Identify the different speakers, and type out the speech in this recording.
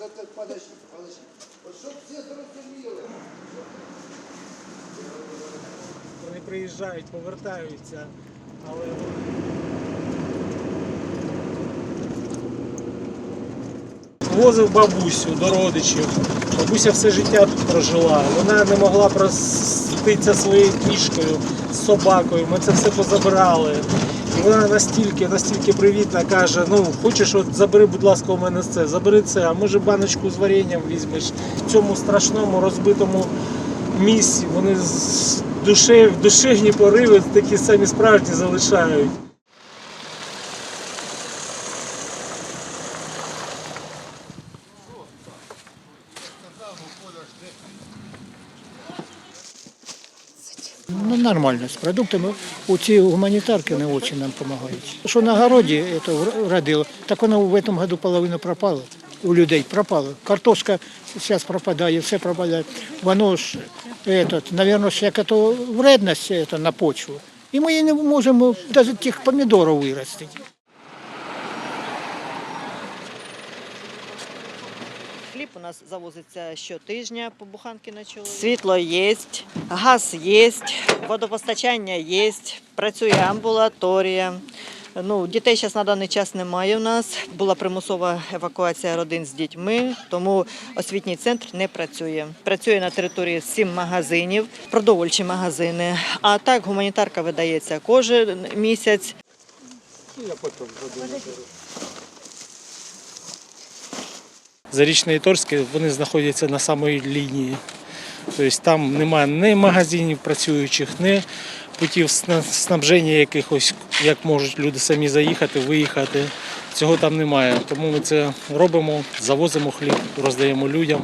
Speaker 1: подожди, подожди. От щоб всі зрозуміли.
Speaker 2: Вони приїжджають, повертаються, але возив бабусю до родичів. Бабуся все життя тут прожила. Вона не могла проститися своєю кішкою, собакою. Ми це все позабирали. Вона настільки, настільки привітна каже: ну хочеш, от забери, будь ласка, у мене це, забери це, а може баночку з варенням візьмеш в цьому страшному розбитому місці. Вони з душев, душевні пориви такі самі справжні залишають.
Speaker 3: Ну, нормально, з продуктами. У ці гуманітарки не дуже нам допомагають. Що на городі це, родило, так воно в цьому году половину пропало. У людей пропало. Картошка зараз пропадає, все пропадає. Воно ж, этот, наверное, ж як вредність на почву. І ми не можемо навіть тих помідорів виростити.
Speaker 4: Хліб у нас завозиться щотижня по буханки на чоловік. Світло є, газ є, водопостачання є, працює амбулаторія. Ну, дітей зараз на даний час немає у нас. Була примусова евакуація родин з дітьми, тому освітній центр не працює. Працює на території сім магазинів, продовольчі магазини. А так гуманітарка видається кожен місяць.
Speaker 2: Зарічне і Торське вони знаходяться на самій лінії. Тобто там немає ні магазинів працюючих, ні путів снабження якихось, як можуть люди самі заїхати, виїхати. Цього там немає. Тому ми це робимо, завозимо хліб, роздаємо людям.